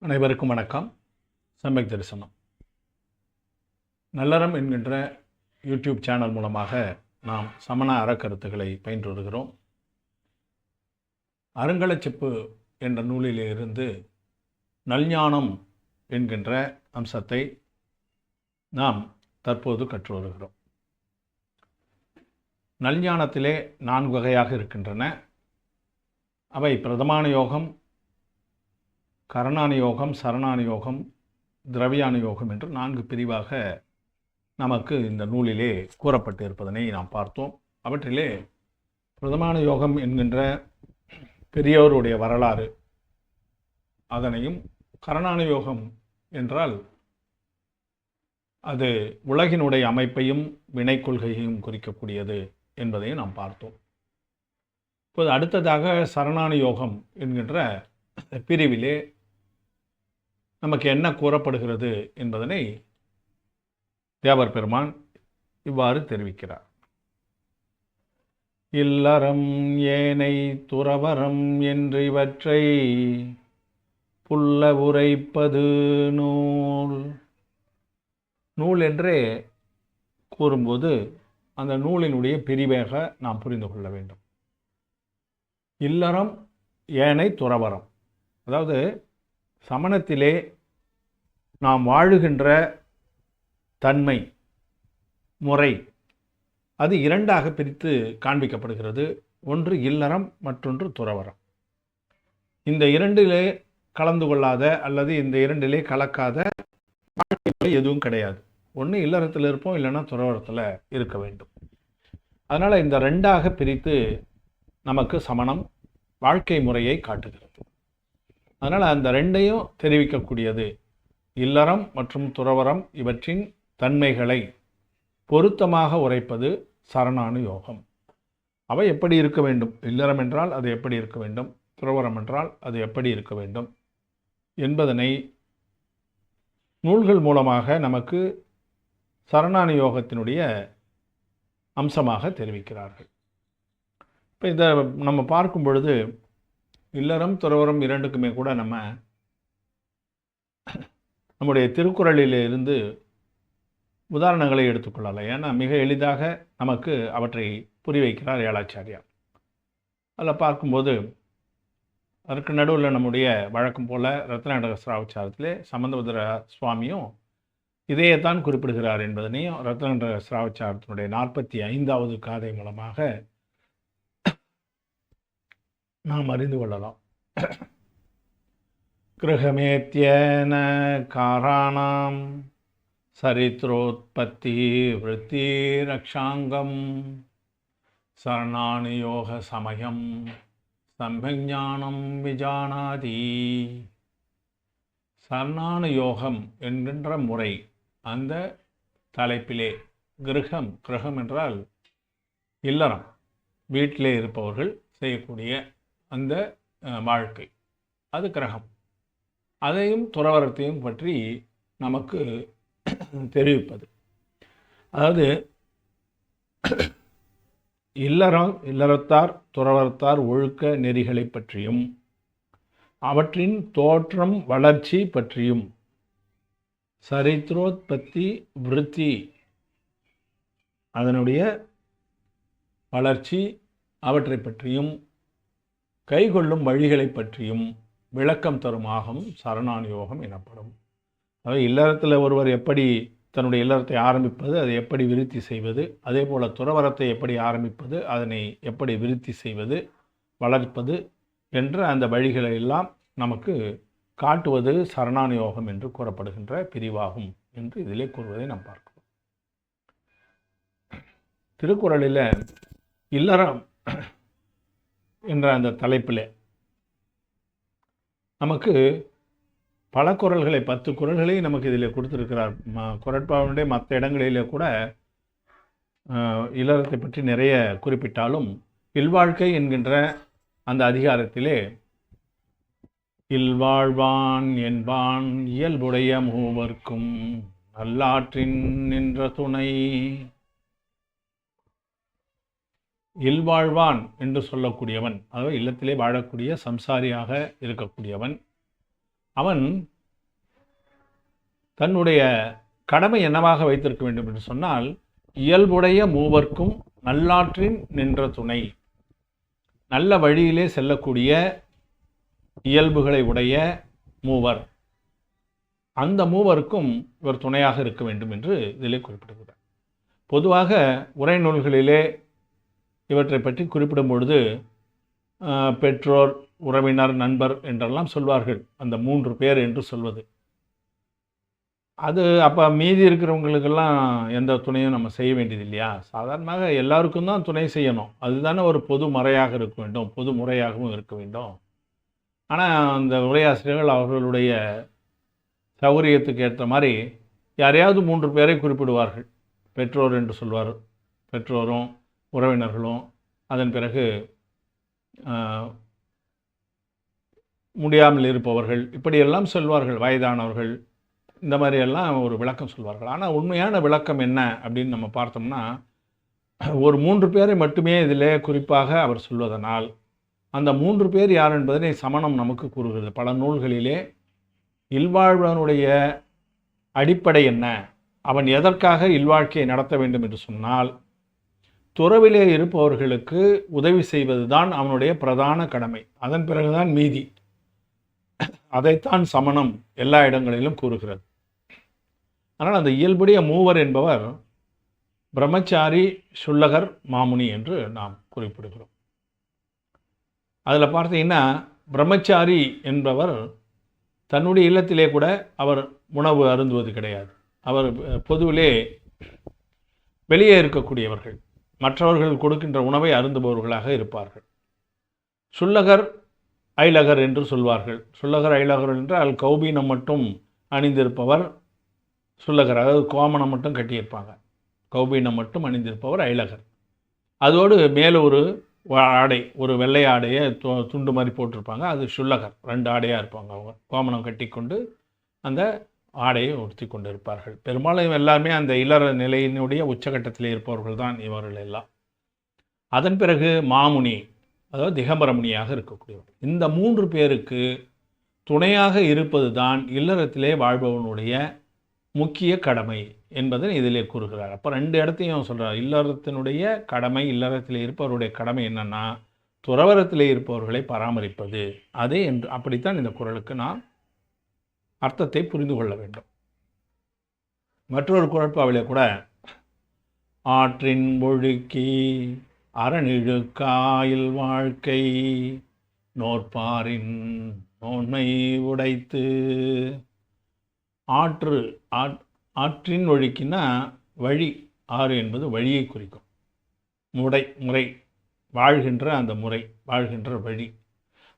அனைவருக்கும் வணக்கம். சமயக் தரிசனம். நல்லறம் என்கின்ற யூடியூப் சேனல் மூலமாக நாம் சமண அறக்கருத்துக்களை பயின்று வருகிறோம். அருங்கலச்சிப்பு என்ற நூலிலே இருந்து நல்ஞானம் என்கின்ற அம்சத்தை நாம் தற்போது கற்று வருகிறோம். நல்ஞானத்திலே நான்கு வகையாக இருக்கின்றன. அவை பிரதமான யோகம் கரணானுயோகம் யோகம் திரவியானுயோகம் யோகம் யோகம் என்று நான்கு பிரிவாக நமக்கு இந்த நூலிலே கூறப்பட்டு இருப்பதனை நாம் பார்த்தோம். அவற்றிலே பிரதமான யோகம் என்கின்ற பெரியோருடைய வரலாறு அதனையும் கரணான யோகம் என்றால் அது உலகினுடைய அமைப்பையும் வினை கொள்கையையும் குறிக்கக்கூடியது என்பதையும் நாம் பார்த்தோம். இப்போது அடுத்ததாக சரணான யோகம் என்கின்ற பிரிவிலே நமக்கு என்ன கூறப்படுகிறது என்பதனை தேவர் பெருமான் இவ்வாறு தெரிவிக்கிறார். இல்லறம் ஏனை துறவரம் என்று இவற்றை புல்ல உரைப்பது நூல். நூல் என்றே கூறும்போது அந்த நூலினுடைய பிரிவாக நாம் புரிந்து கொள்ள வேண்டும். இல்லறம் ஏனை துறவரம். அதாவது சமணத்திலே நாம் வாழுகின்ற தன்மை முறை அது இரண்டாக பிரித்து காண்பிக்கப்படுகிறது. ஒன்று இல்லறம் மற்றொன்று துறவரம் இந்த இரண்டிலே கலந்து கொள்ளாத அல்லது இந்த இரண்டிலே கலக்காத வாழ்க்கை முறை எதுவும் கிடையாது. ஒன்று இல்லறத்தில் இருப்போம் இல்லைன்னா துறவரத்தில் இருக்க வேண்டும். அதனால் இந்த ரெண்டாக பிரித்து நமக்கு சமணம் வாழ்க்கை முறையை காட்டுகிறது. அதனால் அந்த ரெண்டையும் தெரிவிக்கக்கூடியது. இல்லறம் மற்றும் துறவரம் இவற்றின் தன்மைகளை பொருத்தமாக உரைப்பது சரணானு யோகம். அவை எப்படி இருக்க வேண்டும்? இல்லறம் என்றால் அது எப்படி இருக்க வேண்டும்? துறவரம் என்றால் அது எப்படி இருக்க வேண்டும்? என்பதனை நூல்கள் மூலமாக நமக்கு சரணானு யோகத்தினுடைய அம்சமாக தெரிவிக்கிறார்கள். இப்போ இதை நம்ம பார்க்கும் பொழுது இல்லறம் துறவரம் இரண்டுக்குமே கூட நம்ம நம்முடைய திருக்குறளில் இருந்து உதாரணங்களை எடுத்துக்கொள்ளலாம். ஏன்னா மிக எளிதாக நமக்கு அவற்றை புரி வைக்கிறார் ஏழாச்சாரியார். அதில் பார்க்கும்போது அதற்கு நடுவில் நம்முடைய வழக்கம் போல் ரத்னாடக சிராவச்சாரத்திலே சம்பந்தபுத்திர சுவாமியும் இதையத்தான் குறிப்பிடுகிறார் என்பதனையும் ரத்னாடக சிராவச்சாரத்தினுடைய நாற்பத்தி ஐந்தாவது காதை மூலமாக நாம் அறிந்து கொள்ளலாம். கிரகமேத்தியன காராணாம் சரித்திரோத்பத்தி விருத்தி ரக்ஷாங்கம் சரணானு யோக சமயம் சம்பஞானம் விஜானாதி. சரணானு யோகம் என்கின்ற முறை அந்த தலைப்பிலே கிரகம் கிரகம் என்றால் இல்லறம் வீட்டிலே இருப்பவர்கள் செய்யக்கூடிய அந்த வாழ்க்கை. அது கிரகம். அதையும் துறவரத்தையும் பற்றி நமக்கு தெரிவிப்பது. அதாவது இல்லறம் இல்லறத்தார் துறவரத்தார் ஒழுக்க நெறிகளை பற்றியும் அவற்றின் தோற்றம் வளர்ச்சி பற்றியும் சரித்திரோத்பத்தி விருத்தி அதனுடைய வளர்ச்சி அவற்றை பற்றியும் கைகொள்ளும் வழிகளை பற்றியும் விளக்கம் தரும் ஆகம் சரணான் யோகம் எனப்படும். அதாவது இல்லறத்தில் ஒருவர் எப்படி தன்னுடைய இல்லறத்தை ஆரம்பிப்பது அதை எப்படி விருத்தி செய்வது அதே போல் துறவரத்தை எப்படி ஆரம்பிப்பது அதனை எப்படி விருத்தி செய்வது வளர்ப்பது என்ற அந்த வழிகளை எல்லாம் நமக்கு காட்டுவது சரணான யோகம் என்று கூறப்படுகின்ற பிரிவாகும் என்று இதிலே கூறுவதை நாம் பார்க்கிறோம். திருக்குறளில் இல்லறம் என்ற அந்த தலைப்பில் நமக்கு பல குரல்களை பத்து குரல்களையும் நமக்கு இதில் கொடுத்துருக்கிறார். ம குரட்பாவுடைய மற்ற இடங்களிலே கூட இல்லறத்தை பற்றி நிறைய குறிப்பிட்டாலும் இல்வாழ்க்கை என்கின்ற அந்த அதிகாரத்திலே இல்வாழ்வான் என்பான் இயல்புடைய மூவர்க்கும் நல்லாற்றின் நின்ற துணை. இல்வாழ்வான் என்று சொல்லக்கூடியவன் அதாவது இல்லத்திலே வாழக்கூடிய சம்சாரியாக இருக்கக்கூடியவன். அவன் தன்னுடைய கடமை என்னவாக வைத்திருக்க வேண்டும் என்று சொன்னால் இயல்புடைய மூவர்க்கும் நல்லாற்றின் நின்ற துணை. நல்ல வழியிலே செல்லக்கூடிய இயல்புகளை உடைய மூவர். அந்த மூவருக்கும் இவர் துணையாக இருக்க வேண்டும் என்று இதிலே குறிப்பிடுகிறார் பொதுவாக உரை நூல்களிலே இவற்றை பற்றி குறிப்பிடும் பொழுது பெற்றோர் உறவினர் நண்பர் என்றெல்லாம் சொல்வார்கள். அந்த மூன்று பேர் என்று சொல்வது. அது அப்போ மீதி இருக்கிறவங்களுக்கெல்லாம் எந்த துணையும் நம்ம செய்ய வேண்டியது இல்லையா சாதாரணமாக எல்லாருக்கும் தான் துணை செய்யணும். அதுதானே ஒரு பொது முறையாக இருக்க வேண்டும். பொது முறையாகவும் இருக்க வேண்டும். ஆனால் அந்த உரையாசிரியர்கள் அவர்களுடைய சௌகரியத்துக்கு ஏற்ற மாதிரி யாரையாவது மூன்று பேரை குறிப்பிடுவார்கள். பெற்றோர் என்று சொல்வார். பெற்றோரும் உறவினர்களும் அதன் பிறகு முடியாமல் இருப்பவர்கள் இப்படியெல்லாம் சொல்வார்கள் வயதானவர்கள் இந்த மாதிரியெல்லாம் ஒரு விளக்கம் சொல்வார்கள். ஆனால் உண்மையான விளக்கம் என்ன அப்படின்னு நம்ம பார்த்தோம்னா ஒரு மூன்று பேரை மட்டுமே இதிலே குறிப்பாக அவர் சொல்வதனால் அந்த மூன்று பேர் யார் என்பதனை சமணம் நமக்கு கூறுகிறது. பல நூல்களிலே இல்வாழ்வனுடைய அடிப்படை என்ன? அவன் எதற்காக இல்வாழ்க்கையை நடத்த வேண்டும் என்று சொன்னால் துறவிலே இருப்பவர்களுக்கு உதவி செய்வது தான் அவனுடைய பிரதான கடமை. அதன் பிறகுதான் மீதி. அதைத்தான் சமணம் எல்லா இடங்களிலும் கூறுகிறது. ஆனால் அந்த இயல்புடைய மூவர் என்பவர் பிரம்மச்சாரி சுல்லகர் மாமுனி என்று நாம் குறிப்பிடுகிறோம். அதில் பார்த்தீங்கன்னா பிரம்மச்சாரி என்பவர் தன்னுடைய இல்லத்திலே கூட அவர் உணவு அருந்துவது கிடையாது. அவர் பொதுவிலே வெளியே இருக்கக்கூடியவர்கள். மற்றவர்கள் கொடுக்கின்ற உணவை அருந்துபவர்களாக இருப்பார்கள். சுல்லகர் ஐலகர் என்று சொல்வார்கள். சுல்லகர் ஐலகர் என்றால் கௌபீனம் மட்டும் அணிந்திருப்பவர் சுல்லகர் அதாவது கோமணம் மட்டும் கட்டியிருப்பாங்க. கௌபீனம் மட்டும் அணிந்திருப்பவர் ஐலகர். அதோடு மேலே ஒரு ஆடை ஒரு வெள்ளை ஆடையை து- துண்டு மாதிரி போட்டிருப்பாங்க. அது சுல்லகர் ரெண்டு ஆடையாக இருப்பாங்க அவங்க. கோமணம் கட்டிக்கொண்டு அந்த ஆடையை உடுத்தி கொண்டிருப்பார்கள். பெரும்பாலும் எல்லாருமே அந்த இளர நிலையினுடைய உச்சகட்டத்தில் இருப்பவர்கள் தான் இவர்கள் எல்லாம். அதன் பிறகு மாமுனி அதாவது திகம்பரமுனியாக இருக்கக்கூடியவர் இந்த மூன்று பேருக்கு துணையாக இருப்பது தான் இல்லறத்திலே வாழ்பவனுடைய முக்கிய கடமை என்பதை இதிலே கூறுகிறார். அப்போ ரெண்டு இடத்தையும் சொல்கிறார் இல்லறத்தினுடைய கடமை இல்லறத்தில் இருப்பவருடைய கடமை என்னென்னா துறவரத்தில் இருப்பவர்களை பராமரிப்பது. அதே என்று அப்படித்தான் இந்த குரலுக்கு நான் அர்த்தத்தை புரிந்து கொள்ள வேண்டும். மற்றொரு குழப்பாவிலே கூட ஆற்றின் ஒழுக்கி அரணிழுக்காயில் வாழ்க்கை நோற்பாரின் நோன்மை உடைத்து ஆற்று ஆற்றின் ஒழுக்கினா வழி ஆறு என்பது வழியை குறிக்கும். முறை முறை வாழ்கின்ற அந்த முறை வாழ்கின்ற வழி.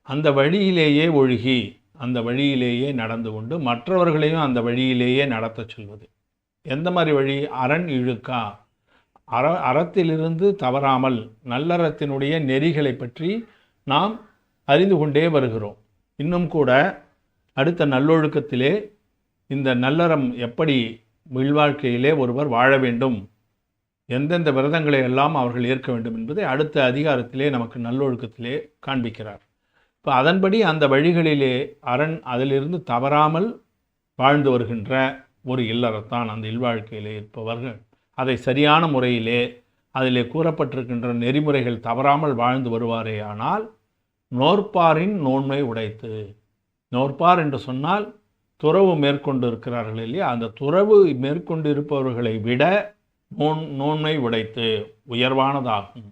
அந்த வழியிலேயே ஒழுகி அந்த வழியிலேயே நடந்து கொண்டு மற்றவர்களையும் அந்த வழியிலேயே நடத்தச் சொல்வது. எந்த மாதிரி வழி? அரண் இழுக்கா? அற அறத்திலிருந்து தவறாமல் நல்லறத்தினுடைய நெறிகளை பற்றி நாம் அறிந்து கொண்டே வருகிறோம். இன்னும் கூட அடுத்த நல்லொழுக்கத்திலே இந்த நல்லறம் எப்படி மில்வாழ்க்கையிலே ஒருவர் வாழ வேண்டும்? எந்தெந்த விரதங்களை எல்லாம் அவர்கள் ஏற்க வேண்டும் என்பதை அடுத்த அதிகாரத்திலே நமக்கு நல்லொழுக்கத்திலே காண்பிக்கிறார். இப்போ அதன்படி அந்த வழிகளிலே அரண் அதிலிருந்து தவறாமல் வாழ்ந்து வருகின்ற ஒரு இல்லறத்தான் அந்த இல்வாழ்க்கையிலே இருப்பவர்கள். அதை சரியான முறையிலே அதிலே கூறப்பட்டிருக்கின்ற நெறிமுறைகள் தவறாமல் வாழ்ந்து வருவாரேயானால் நோற்பாரின் நோன்மை உடைத்து நோற்பார் என்று சொன்னால் துறவு மேற்கொண்டு இருக்கிறார்கள் இல்லையா? அந்த துறவு மேற்கொண்டு இருப்பவர்களை விட நோன் நோன்மை உடைத்து உயர்வானதாகும்.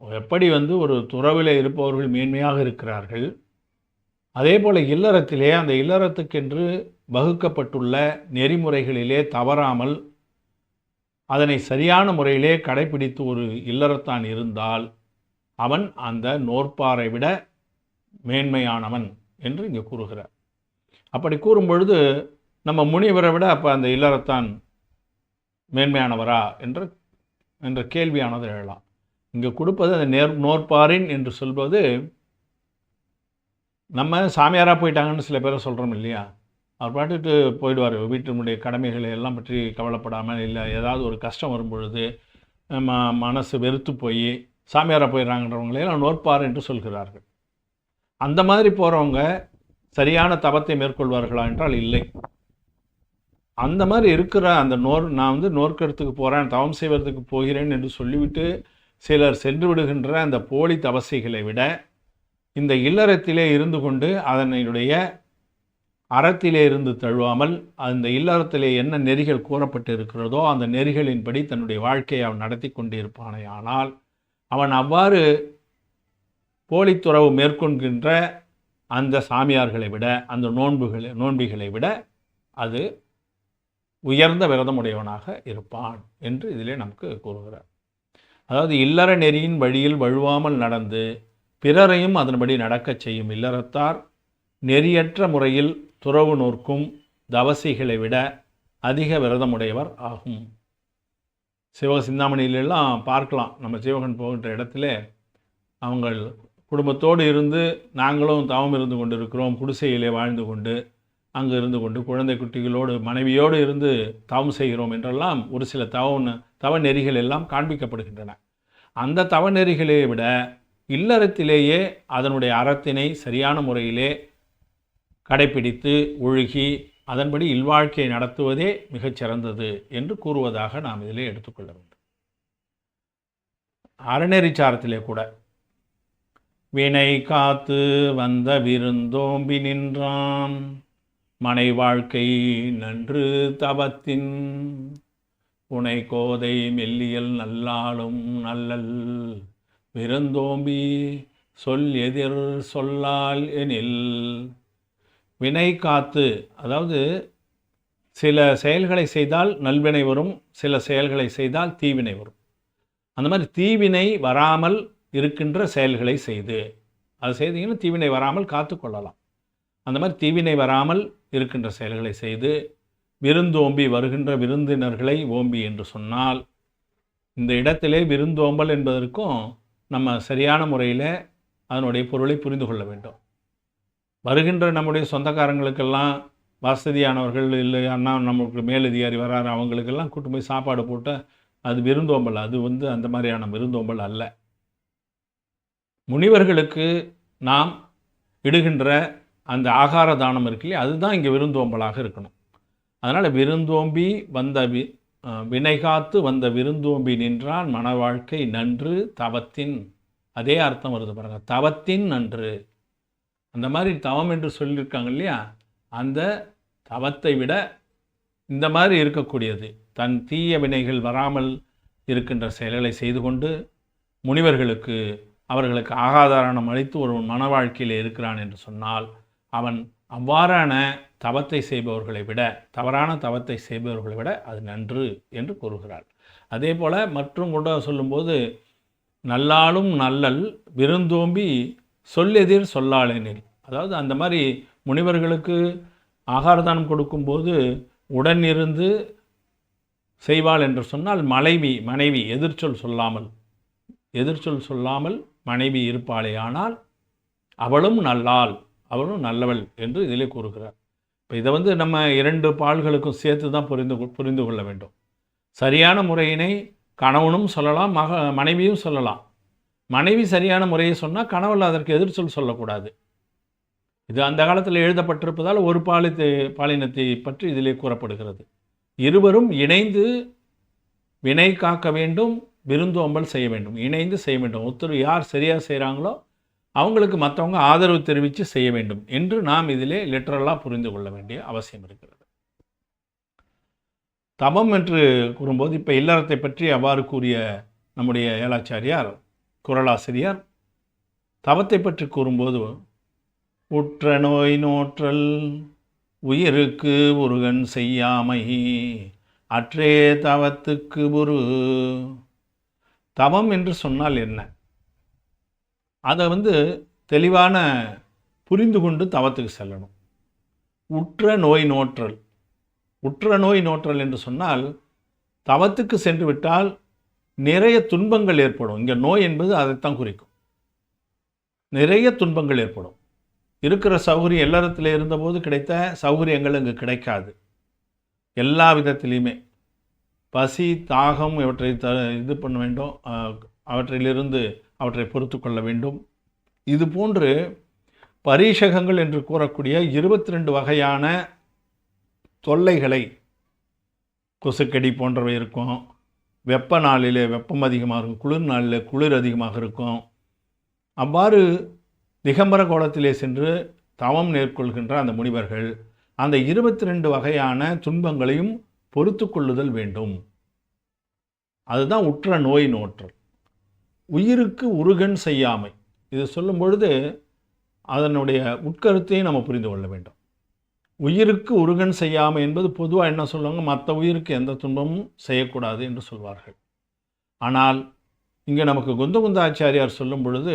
எப்படி வந்து ஒரு துறவிலே இருப்பவர்கள் மேன்மையாக இருக்கிறார்கள் அதே போல் இல்லறத்திலே அந்த இல்லறத்துக்கென்று வகுக்கப்பட்டுள்ள நெறிமுறைகளிலே தவறாமல் அதனை சரியான முறையிலே கடைபிடித்து ஒரு இல்லறத்தான் இருந்தால் அவன் அந்த நோற்பாரை விட மேன்மையானவன் என்று இங்கே கூறுகிறார். அப்படி கூறும்பொழுது நம்ம முனிவரை விட அப்போ அந்த இல்லறத்தான் மேன்மையானவரா என்று என்ற கேள்வியானது எழலாம். இங்கே கொடுப்பது அந்த நேர் நோற்பாரின் என்று சொல்வது நம்ம சாமியாராக போயிட்டாங்கன்னு சில பேரை சொல்கிறோம் இல்லையா? அவர் பாட்டுட்டு போயிடுவார் வீட்டினுடைய கடமைகளை எல்லாம் பற்றி கவலைப்படாமல் இல்லை ஏதாவது ஒரு கஷ்டம் வரும்பொழுது ம மனசு வெறுத்து போய் சாமியாராக போயிடுறாங்கன்றவங்களையெல்லாம் நோற்பார் என்று சொல்கிறார்கள். அந்த மாதிரி போகிறவங்க சரியான தவத்தை மேற்கொள்வார்களா என்றால் இல்லை. அந்த மாதிரி இருக்கிற அந்த நோர் நான் வந்து நோர்க்கெடுத்துக்கு போகிறேன் தவம் செய்வதற்கு போகிறேன் என்று சொல்லிவிட்டு சிலர் சென்று விடுகின்ற அந்த போலி தபசைகளை விட இந்த இல்லறத்திலே இருந்து கொண்டு அதனுடைய அறத்திலே இருந்து தழுவாமல் அந்த இல்லறத்திலே என்ன நெறிகள் கூறப்பட்டு இருக்கிறதோ அந்த நெறிகளின்படி தன்னுடைய வாழ்க்கையை அவன் நடத்தி கொண்டிருப்பானே. ஆனால் அவன் அவ்வாறு போலித்துறவு மேற்கொள்கின்ற அந்த சாமியார்களை விட அந்த நோன்புகளை நோன்பிகளை விட அது உயர்ந்த விரதமுடையவனாக இருப்பான் என்று இதிலே நமக்கு கூறுகிறார். அதாவது இல்லற நெறியின் வழியில் வழுவாமல் நடந்து பிறரையும் அதன்படி நடக்கச் செய்யும் இல்லறத்தார் நெறியற்ற முறையில் துறவு நோர்க்கும் தவசிகளை விட அதிக விரதமுடையவர் ஆகும். சிவக சிந்தாமணியிலெல்லாம் பார்க்கலாம். நம்ம சிவகன் போகின்ற இடத்துல அவங்கள் குடும்பத்தோடு இருந்து நாங்களும் தவம் இருந்து கொண்டிருக்கிறோம். குடிசையிலே வாழ்ந்து கொண்டு அங்கு இருந்து கொண்டு குழந்தை குட்டிகளோடு மனைவியோடு இருந்து தவம் செய்கிறோம் என்றெல்லாம் ஒரு சில தவ தவ நெறிகள் எல்லாம் காண்பிக்கப்படுகின்றன. அந்த தவ நெறிகளை விட இல்லறத்திலேயே அதனுடைய அறத்தினை சரியான முறையிலே கடைப்பிடித்து ஒழுகி அதன்படி இல்வாழ்க்கையை நடத்துவதே மிகச்சிறந்தது என்று கூறுவதாக நாம் இதிலே எடுத்துக்கொள்ள வேண்டும். அறநெறிச்சாரத்திலே கூட வினை காத்து வந்த விருந்தோம்பி நின்றான். மனை வாழ்க்கை நன்று தவத்தின் புனை கோதை மெல்லியல் நல்லாளும் நல்லல் விருந்தோம்பி சொல் எதிர் சொல்லால் எனில். வினை காத்து அதாவது சில செயல்களை செய்தால் நல்வினை வரும் சில செயல்களை செய்தால் தீவினை வரும். அந்த மாதிரி தீவினை வராமல் இருக்கின்ற செயல்களை செய்து அது செய்தீங்கன்னா தீவினை வராமல் காத்து கொள்ளலாம். அந்த மாதிரி தீவினை வராமல் இருக்கின்ற செயல்களை செய்து விருந்தோம்பி வருகின்ற விருந்தினர்களை ஓம்பி என்று சொன்னால் இந்த இடத்திலே விருந்தோம்பல் என்பதற்கும் நம்ம சரியான முறையில் அதனுடைய பொருளை புரிந்து கொள்ள வேண்டும். வருகின்ற நம்முடைய சொந்தக்காரங்களுக்கெல்லாம் வசதியானவர்கள் இல்லை அண்ணா நமக்கு மேலதிகாரி வராரு அவங்களுக்கெல்லாம் கூட்டு போய் சாப்பாடு போட்டு அது விருந்தோம்பல் அது வந்து அந்த மாதிரியான விருந்தோம்பல் அல்ல. முனிவர்களுக்கு நாம் இடுகின்ற அந்த ஆகார தானம் இருக்கு இல்லையா? அதுதான் இங்கே விருந்தோம்பலாக இருக்கணும். அதனால் விருந்தோம்பி வந்த வி வினைகாத்து வந்த விருந்தோம்பி நின்றான் மன வாழ்க்கை நன்று தவத்தின். அதே அர்த்தம் வருது பாருங்கள் தவத்தின் நன்று. அந்த மாதிரி தவம் என்று சொல்லியிருக்காங்க இல்லையா? அந்த தவத்தை விட இந்த மாதிரி இருக்கக்கூடியது. தன் தீய வினைகள் வராமல் இருக்கின்ற செயல்களை செய்து கொண்டு முனிவர்களுக்கு அவர்களுக்கு ஆகாதாரணம் அளித்து ஒருவன் மன வாழ்க்கையில் இருக்கிறான் என்று சொன்னால் அவன் அவ்வாறான தவத்தை செய்பவர்களை விட தவறான தவத்தை செய்பவர்களை விட அது நன்று என்று கூறுகிறாள். அதே போல் மற்றும் கூட சொல்லும்போது நல்லாலும் நல்லல் விருந்தோம்பி சொல்லெதிர் சொல்லாளெனில். அதாவது அந்த மாதிரி முனிவர்களுக்கு ஆகாரதானம் கொடுக்கும்போது உடன் இருந்து செய்வாள் என்று சொன்னால் மனைவி மனைவி எதிர்ச்சொல் சொல்லாமல். எதிர்ச்சொல் சொல்லாமல் மனைவி இருப்பாளே ஆனால் அவளும் நல்லாள். அவளும் நல்லவள் என்று இதிலே கூறுகிறார். இப்போ இதை வந்து நம்ம இரண்டு பால்களுக்கும் சேர்த்து தான் புரிந்து புரிந்து கொள்ள வேண்டும். சரியான முறையினை கணவனும் சொல்லலாம் மக மனைவியும் சொல்லலாம். மனைவி சரியான முறையை சொன்னால் கணவன் அதற்கு எதிர்ச்சொல் சொல்லக்கூடாது. இது அந்த காலத்தில் எழுதப்பட்டிருப்பதால் ஒரு பாலித்தை பாலினத்தை பற்றி இதிலே கூறப்படுகிறது. இருவரும் இணைந்து வினை காக்க வேண்டும் விருந்தோம்பல் செய்ய வேண்டும். இணைந்து செய்ய வேண்டும். ஒருத்தர் யார் சரியாக செய்கிறாங்களோ அவங்களுக்கு மற்றவங்க ஆதரவு தெரிவித்து செய்ய வேண்டும் என்று நாம் இதிலே லிட்டரலாக புரிந்து கொள்ள வேண்டிய அவசியம் இருக்கிறது. தபம் என்று கூறும்போது இப்போ இல்லறத்தை பற்றி அவ்வாறு கூறிய நம்முடைய ஏலாச்சாரியார் குரலாசிரியார் தவத்தை பற்றி கூறும்போது உற்ற நோய் நோற்றல் உயிருக்கு முருகன் செய்யாமை அற்றே தவத்துக்கு ஒரு தவம் என்று சொன்னால் என்ன? அதை வந்து தெளிவான புரிந்து கொண்டு தவத்துக்கு செல்லணும். உற்ற நோய் நோற்றல். உற்ற நோய் நோற்றல் என்று சொன்னால் தவத்துக்கு சென்று விட்டால் நிறைய துன்பங்கள் ஏற்படும். இங்கே நோய் என்பது அதைத்தான் குறிக்கும். நிறைய துன்பங்கள் ஏற்படும். இருக்கிற சௌகரியம் எல்லாரத்தில் இருந்தபோது கிடைத்த சௌகரியங்கள் இங்கு கிடைக்காது. எல்லா விதத்திலையுமே. பசி தாகம் இவற்றை த இது பண்ண வேண்டும். அவற்றிலிருந்து அவற்றை பொறுத்து கொள்ள வேண்டும். இது போன்று பரீஷகங்கள் என்று கூறக்கூடிய இருபத்தி ரெண்டு வகையான தொல்லைகளை கொசுக்கடி போன்றவை இருக்கும். வெப்ப நாளிலே வெப்பம் அதிகமாக இருக்கும் குளிர் நாளில் குளிர் அதிகமாக இருக்கும். அவ்வாறு திகம்பர கோலத்திலே சென்று தவம் மேற்கொள்கின்ற அந்த முனிவர்கள் அந்த இருபத்தி ரெண்டு வகையான துன்பங்களையும் பொறுத்து கொள்ளுதல் வேண்டும். அதுதான் உற்ற நோய் நோற்றல். உயிருக்கு உருகன் செய்யாமை. இது சொல்லும் பொழுது அதனுடைய உட்கருத்தையும் நம்ம புரிந்து கொள்ள வேண்டும். உயிருக்கு உருகன் செய்யாமை என்பது பொதுவாக என்ன சொல்லுவாங்க? மற்ற உயிருக்கு எந்த துன்பமும் செய்யக்கூடாது என்று சொல்வார்கள். ஆனால் இங்கே நமக்கு குந்த குந்தாச்சாரியார் சொல்லும் பொழுது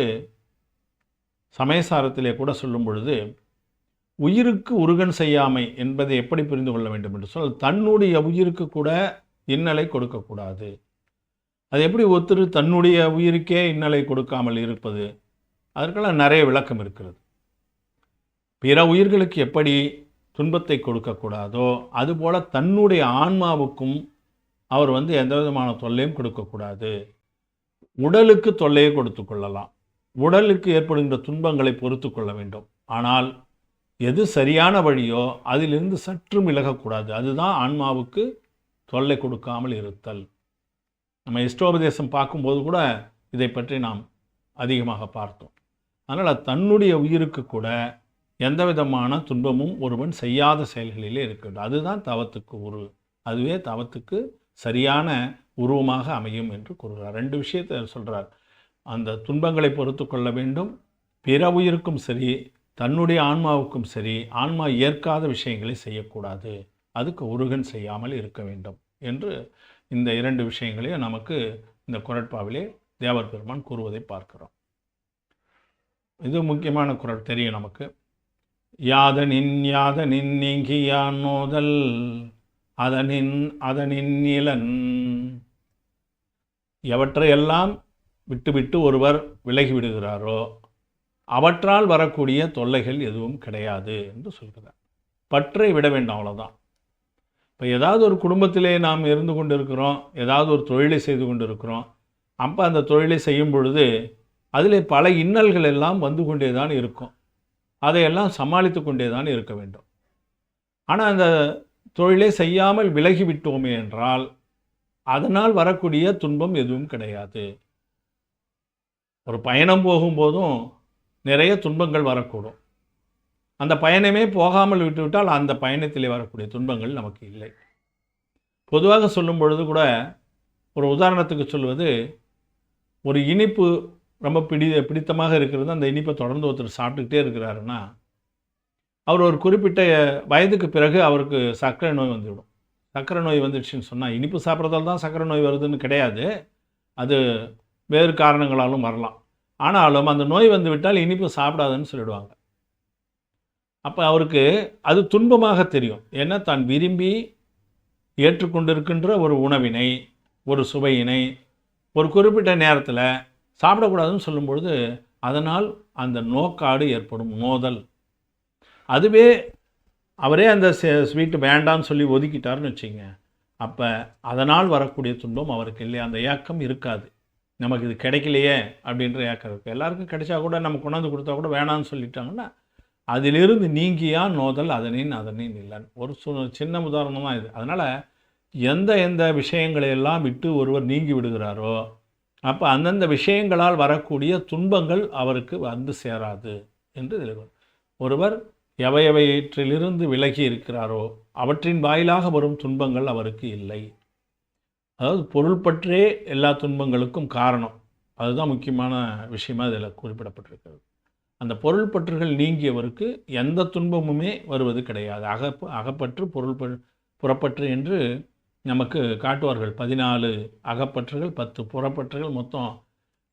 சமயசாரத்திலே கூட சொல்லும் பொழுது உயிருக்கு உருகன் செய்யாமை என்பதை எப்படி புரிந்து கொள்ள வேண்டும் என்று சொன்னால் தன்னுடைய உயிருக்கு கூட இன்னலை கொடுக்கக்கூடாது. அது எப்படி ஒருத்தர் தன்னுடைய உயிருக்கே இன்னலை கொடுக்காமல் இருப்பது. அதற்கெல்லாம் நிறைய விளக்கம் இருக்கிறது. பிற உயிர்களுக்கு எப்படி துன்பத்தை கொடுக்கக்கூடாதோ அதுபோல் தன்னுடைய ஆன்மாவுக்கும் அவர் வந்து எந்த விதமான தொல்லையும் கொடுக்கக்கூடாது உடலுக்கு தொல்லையை கொடுத்து கொள்ளலாம். உடலுக்கு ஏற்படுகின்ற துன்பங்களை பொறுத்து கொள்ள வேண்டும். ஆனால் எது சரியான வழியோ அதிலிருந்து சற்றும் விலகக்கூடாது அதுதான் ஆன்மாவுக்கு தொல்லை கொடுக்காமல் இருத்தல். நம்ம இஷ்டோபதேசம் பார்க்கும்போது கூட இதை பற்றி நாம் அதிகமாக பார்த்தோம். அதனால் தன்னுடைய உயிருக்கு கூட எந்த விதமான துன்பமும் ஒருவன் செய்யாத செயல்களிலே இருக்கிறது அதுதான் தவத்துக்கு உரு அதுவே தவத்துக்கு சரியான உருவமாக அமையும் என்று கூறுகிறார். ரெண்டு விஷயத்தை சொல்கிறார் அந்த துன்பங்களை பொறுத்து கொள்ள வேண்டும். பிற உயிருக்கும் சரி தன்னுடைய ஆன்மாவுக்கும் சரி ஆன்மா ஏற்காத விஷயங்களை செய்யக்கூடாது. அதுக்கு உருகன் செய்யாமல் இருக்க வேண்டும் என்று இந்த இரண்டு விஷயங்களையும் நமக்கு இந்த குரட்பாவிலே தேவர் பெருமான் கூறுவதை பார்க்கிறோம். இது முக்கியமான குரல் தெரியும் நமக்கு. யாதனின் யாதனின் நீங்கியான் நோதல் அதனின் அதனின் இளன் எவற்றையெல்லாம் விட்டுவிட்டு ஒருவர் விலகி விடுகிறாரோ அவற்றால் வரக்கூடிய தொல்லைகள் எதுவும் கிடையாது என்று சொல்கிறார். பற்றை விட வேண்டாம் அவ்வளோதான் இப்போ ஏதாவது ஒரு குடும்பத்திலே நாம் இருந்து கொண்டு இருக்கிறோம் ஏதாவது ஒரு தொழிலை செய்து கொண்டு இருக்கிறோம் அப்போ அந்த தொழிலை செய்யும் பொழுது அதில் பல இன்னல்கள் எல்லாம் வந்து கொண்டே தான் இருக்கும். அதையெல்லாம் சமாளித்து கொண்டே தான் இருக்க வேண்டும். ஆனால் அந்த தொழிலை செய்யாமல் விலகி விட்டோமே என்றால் அதனால் வரக்கூடிய துன்பம் எதுவும் கிடையாது. ஒரு பயணம் போகும்போதும் நிறைய துன்பங்கள் வரக்கூடும். அந்த பயணமே போகாமல் விட்டுவிட்டால் அந்த பயணத்தில் வரக்கூடிய துன்பங்கள் நமக்கு இல்லை. பொதுவாக சொல்லும் பொழுது கூட ஒரு உதாரணத்துக்கு சொல்வது ஒரு இனிப்பு ரொம்ப பிடி பிடித்தமாக இருக்கிறது அந்த இனிப்பை தொடர்ந்து ஒருத்தர் சாப்பிட்டுக்கிட்டே இருக்கிறாருன்னா அவர் ஒரு குறிப்பிட்ட வயதுக்கு பிறகு அவருக்கு சர்க்கரை நோய் வந்துவிடும். சர்க்கரை நோய் வந்துடுச்சுன்னு சொன்னால் இனிப்பு சாப்பிட்றதால தான் சர்க்கரை நோய் வருதுன்னு கிடையாது. அது வேறு காரணங்களாலும் வரலாம். ஆனாலும் அந்த நோய் வந்து விட்டால் இனிப்பு சாப்பிடாதுன்னு சொல்லிடுவாங்க. அப்போ அவருக்கு அது துன்பமாக தெரியும். ஏன்னா தான் விரும்பி ஏற்றுக்கொண்டிருக்கின்ற ஒரு உணவினை ஒரு சுவையினை ஒரு குறிப்பிட்ட நேரத்தில் சாப்பிடக்கூடாதுன்னு சொல்லும்பொழுது அதனால் அந்த நோக்காடு ஏற்படும் மோதல். அதுவே அவரே அந்த ஸ்வீட்டு வேண்டான்னு சொல்லி ஒதுக்கிட்டாருன்னு வச்சுங்க. அப்போ அதனால் வரக்கூடிய துன்பம் அவருக்கு இல்லையா? அந்த ஏக்கம் இருக்காது. நமக்கு இது கிடைக்கலையே அப்படின்ற ஏக்கம் இருக்குது எல்லாருக்கும் கிடைச்சா கூட நம்ம கொண்டாந்து கொடுத்தா கூட வேணான்னு சொல்லிட்டாங்கன்னா அதிலிருந்து நீங்கியா நோதல் அதனின் அதனின் இல்லைன்னு ஒரு சு சின்ன உதாரணம் தான் இது. அதனால் எந்த எந்த விஷயங்களை எல்லாம் விட்டு ஒருவர் நீங்கி விடுகிறாரோ அப்போ அந்தந்த விஷயங்களால் வரக்கூடிய துன்பங்கள் அவருக்கு வந்து சேராது என்று இதில் ஒருவர் எவையவற்றிலிருந்து விலகி இருக்கிறாரோ அவற்றின் வாயிலாக வரும் துன்பங்கள் அவருக்கு இல்லை. அதாவது பொருள் பற்றே எல்லா துன்பங்களுக்கும் காரணம். அதுதான் முக்கியமான விஷயமாக இதில் குறிப்பிடப்பட்டிருக்கிறது. அந்த பொருள் பற்றுகள் நீங்கியவருக்கு எந்த துன்பமுமே வருவது கிடையாது. அகப்பு அகப்பற்று பொருள் புறப்பற்று என்று நமக்கு காட்டுவார்கள். பதினாலு அகப்பற்றுகள் பத்து புறப்பற்றுகள் மொத்தம்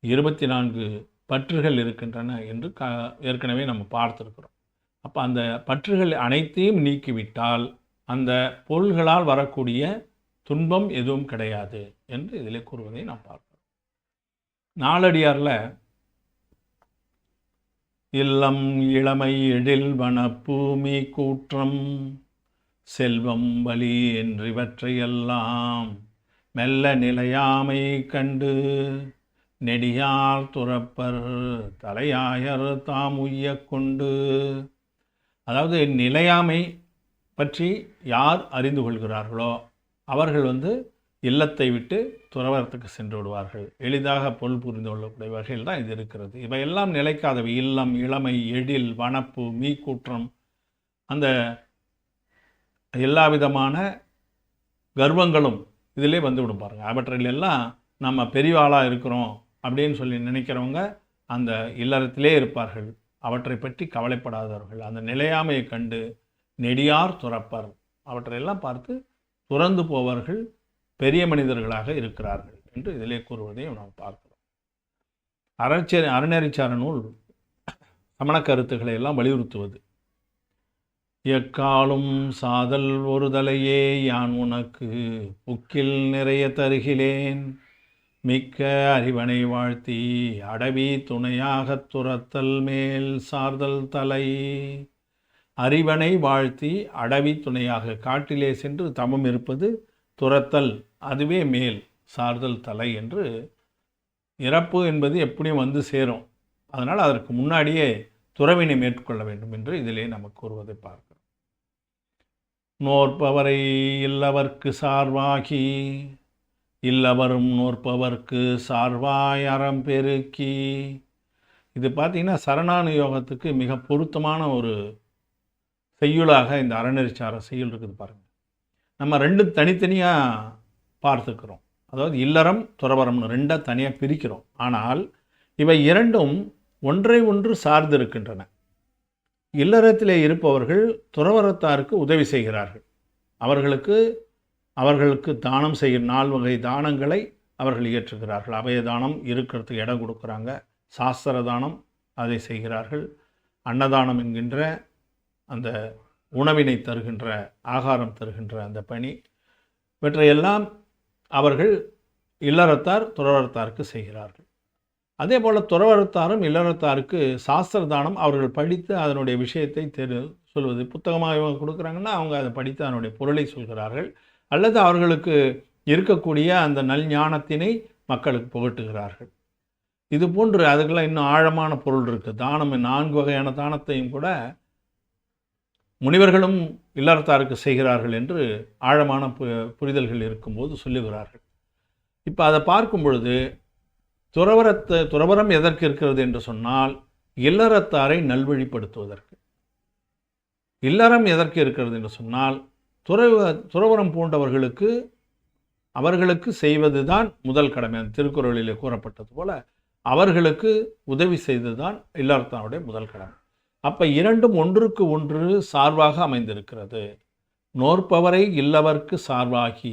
இருபத்தி நான்கு பற்றுகள் இருக்கின்றன என்று க ஏற்கனவே நம்ம பார்த்துருக்குறோம். அப்போ அந்த பற்றுகள் அனைத்தையும் நீக்கிவிட்டால் அந்த பொருள்களால் வரக்கூடிய துன்பம் எதுவும் கிடையாது என்று இதில் கூறுவதை நாம் பார்க்கிறோம். நாளடியாரில் இல்லம் இளமை எழில் வனப்பூமி கூற்றம். செல்வம் வலி என்றிவற்றையெல்லாம் மெல்ல நிலையாமை கண்டு நெடியார் துறப்பர் தலையாயர் தாம் உய்ய கொண்டு. அதாவது நிலையாமை பற்றி யார் அறிந்து கொள்கிறார்களோ அவர்கள் வந்து இல்லத்தை விட்டு துறவரத்துக்கு சென்று விடுவார்கள். எளிதாக பொருள் புரிந்து கொள்ளக்கூடிய வகையில் தான் இது இருக்கிறது. இவையெல்லாம் நிலைக்காதவை. இல்லம் இளமை எழில் வனப்பு மீக்கூற்றம் அந்த எல்லா விதமான கர்வங்களும் இதிலே வந்துவிடும் பாருங்கள் அவற்றில் எல்லாம் நம்ம பெரியவாளாக இருக்கிறோம் அப்படின்னு சொல்லி நினைக்கிறவங்க அந்த இல்லறத்திலே இருப்பார்கள். அவற்றை பற்றி கவலைப்படாதவர்கள். அந்த நிலையாமையை கண்டு நெடியார் துறப்பர். அவற்றையெல்லாம் பார்த்து துறந்து போவார்கள். பெரிய மனிதர்களாக இருக்கிறார்கள் என்று இதிலே கூறுவதையும் நாம் பார்க்கிறோம். அறச்சரி அறநெறிச்சார நூல் சமண கருத்துக்களை எல்லாம் வலியுறுத்துவது. எக்காலும் சாதல் ஒருதலையே யான் உனக்கு புக்கில் நிறைய தருகிலேன் மிக்க அறிவனை வாழ்த்தி அடவி துணையாகத் துரத்தல் மேல் சார்தல் தலை. அறிவனை வாழ்த்தி அடவி துணையாக காட்டிலே சென்று தமம் இருப்பது துரத்தல் அதுவே மேல் சார்தல் தலை என்று இறப்பு என்பது எப்படியும் வந்து சேரும். அதனால் அதற்கு முன்னாடியே துறவினை மேற்கொள்ள வேண்டும் என்று இதிலே நமக்கு கூறுவதை பார்க்கிறோம். நோற்பவரை இல்லவர்க்கு சார்வாகி இல்லவரும் நோற்பவர்க்கு சார்வாய் அறம் பெருக்கி. இது பார்த்திங்கன்னா சரணானு யோகத்துக்கு மிக பொருத்தமான ஒரு செய்யுளாக இந்த அறநெறிச்சார செய்யுள் இருக்குது பாருங்கள் நம்ம ரெண்டு தனித்தனியாக பார்த்துக்கிறோம். அதாவது இல்லறம் துறவரம்னு ரெண்டாக தனியாக பிரிக்கிறோம். ஆனால் இவை இரண்டும் ஒன்றை ஒன்று சார்ந்து இருக்கின்றன இல்லறத்திலே இருப்பவர்கள் துறவரத்தாருக்கு உதவி செய்கிறார்கள். அவர்களுக்கு அவர்களுக்கு தானம் செய்கிற நால் வகை தானங்களை அவர்கள் இயற்றுகிறார்கள். அபய தானம் இருக்கிறதுக்கு இடம் கொடுக்குறாங்க. சாஸ்திர தானம் அதை செய்கிறார்கள். அன்னதானம் என்கின்ற அந்த உணவினை தருகின்ற ஆகாரம் தருகின்ற அந்த பணி. இவற்றையெல்லாம் அவர்கள் இல்லறத்தார் துறவரத்தாருக்கு செய்கிறார்கள். அதே போல் துறவரத்தாரும் இல்லறத்தாருக்கு சாஸ்திர தானம் அவர்கள் படித்து அதனுடைய விஷயத்தை தெரு சொல்வது. புத்தகமாக இவங்க கொடுக்குறாங்கன்னா அவங்க அதை படித்து அதனுடைய பொருளை சொல்கிறார்கள். அல்லது அவர்களுக்கு இருக்கக்கூடிய அந்த நல் ஞானத்தினை மக்களுக்கு புகட்டுகிறார்கள். இது போன்று அதுக்கெல்லாம் இன்னும் ஆழமான பொருள் இருக்குது. தானம் நான்கு வகையான தானத்தையும் கூட முனிவர்களும் இல்லறத்தாருக்கு செய்கிறார்கள் என்று ஆழமான பு புரிதல்கள் இருக்கும்போது சொல்லுகிறார்கள். இப்போ அதை பார்க்கும் பொழுது துறவரத்தை துறவரம் எதற்கு இருக்கிறது என்று சொன்னால் இல்லறத்தாரை நல்வழிப்படுத்துவதற்கு. இல்லறம் எதற்கு இருக்கிறது என்று சொன்னால் துறவ துறவரம் பூண்டவர்களுக்கு அவர்களுக்கு செய்வது தான் முதல் கடமை. அந்த திருக்குறளிலே கூறப்பட்டது போல அவர்களுக்கு உதவி செய்தது தான் இல்லறத்தாருடைய முதல் கடமை. அப்போ இரண்டும் ஒன்றுக்கு ஒன்று சார்பாக அமைந்திருக்கிறது. நோற்பவரை இல்லவர்க்கு சார்பாகி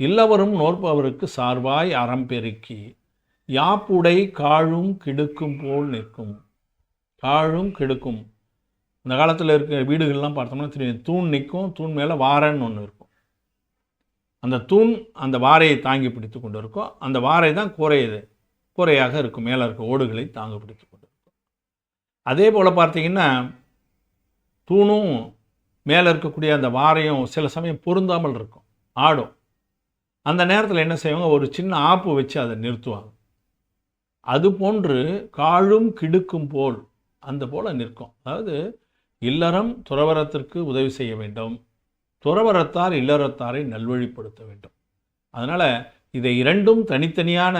இல்லவரும் நோற்பவருக்கு சார்பாய் அறம் பெருக்கி யாப்புடை காழும் கிடுக்கும் போல் நிற்கும். காழும் கிடுக்கும். இந்த காலத்தில் இருக்கிற வீடுகள்லாம் பார்த்தோம்னா தெரியும். தூண் நிற்கும் தூண் மேலே வாரன்னு ஒன்று இருக்கும். அந்த தூண் அந்த வாரையை தாங்கி பிடித்து கொண்டு இருக்கும் அந்த வாரை தான் கூரையது கூரையாக இருக்கும். மேலே இருக்க ஓடுகளை தாங்கி பிடித்து கொண்டு அதே போல் பார்த்தீங்கன்னா தூணும் மேலே இருக்கக்கூடிய அந்த வாரையும் சில சமயம் பொருந்தாமல் இருக்கும் ஆடும். அந்த நேரத்தில் என்ன செய்வாங்க? ஒரு சின்ன ஆப்பு வச்சு அதை நிறுத்துவாங்க. அது போன்று காழும் கிடுக்கும் போல் அந்த போல் நிற்கும். அதாவது இல்லறம் துறவரத்திற்கு உதவி செய்ய வேண்டும். துறவரத்தார் இல்லறத்தாரை நல்வழிப்படுத்த வேண்டும். அதனால் இதை இரண்டும் தனித்தனியான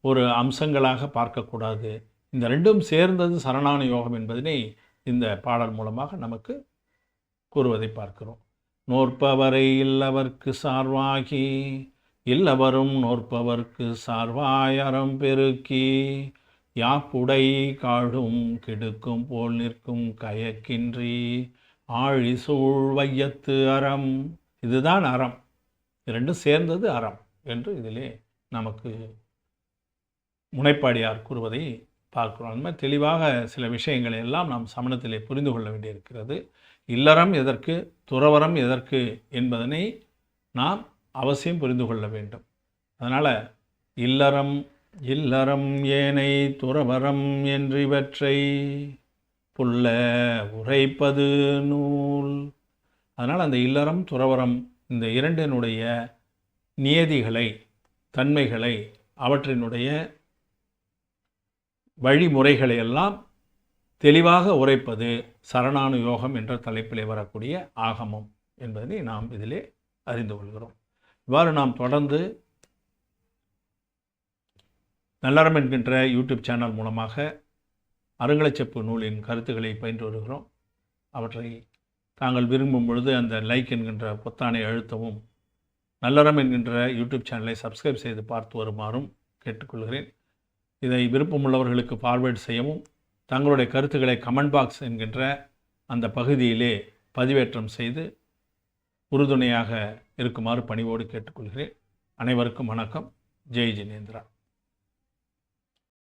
ஒரு அம்சங்களாக பார்க்கக்கூடாது. இந்த ரெண்டும் சேர்ந்தது சரணான யோகம் என்பதனை இந்த பாடல் மூலமாக நமக்கு கூறுவதை பார்க்கிறோம். நோற்பவரை இல்லவர்க்கு சார்வாகி இல்லவரும் நோற்பவர்க்கு சார்வாயறம் பெருக்கி யாப்புடை காடும் கெடுக்கும் போல் நிற்கும் கயக்கின்றி ஆழி சூழ் வையத்து அறம். இதுதான் அறம். இரண்டும் சேர்ந்தது அறம் என்று இதிலே நமக்கு முனைப்பாடியார் கூறுவதை பார்க்குறோம். அந்த மாதிரி தெளிவாக சில விஷயங்களை எல்லாம் நாம் சமணத்திலே புரிந்து கொள்ள வேண்டியிருக்கிறது. இல்லறம் எதற்கு துறவரம் எதற்கு என்பதனை நாம் அவசியம் புரிந்து கொள்ள வேண்டும். அதனால் இல்லறம் இல்லறம் ஏனை துறவரம் என்று இவற்றை புல்ல உரைப்பது நூல். அதனால் அந்த இல்லறம் துறவரம் இந்த இரண்டினுடைய நியதிகளை தன்மைகளை அவற்றினுடைய வழிமுறைகளை எல்லாம் தெளிவாக உரைப்பது சரணானு யோகம் என்ற தலைப்பிலே வரக்கூடிய ஆகமம் என்பதனை நாம் இதிலே அறிந்து கொள்கிறோம். இவ்வாறு நாம் தொடர்ந்து நல்லறம் என்கின்ற யூடியூப் சேனல் மூலமாக அருங்கலச்செப்பு நூலின் கருத்துக்களை பயின்று வருகிறோம். அவற்றை தாங்கள் விரும்பும் பொழுது அந்த லைக் என்கின்ற பொத்தானை அழுத்தவும் நல்லறம் என்கின்ற யூடியூப் சேனலை சப்ஸ்கிரைப் செய்து பார்த்து வருமாறும் கேட்டுக்கொள்கிறேன். இதை விருப்பமுள்ளவர்களுக்கு ஃபார்வேர்ட் செய்யவும் தங்களுடைய கருத்துக்களை கமெண்ட் பாக்ஸ் என்கின்ற அந்த பகுதியிலே பதிவேற்றம் செய்து உறுதுணையாக இருக்குமாறு பணிவோடு கேட்டுக்கொள்கிறேன். அனைவருக்கும் வணக்கம். ஜெய் ஜினேந்திரா.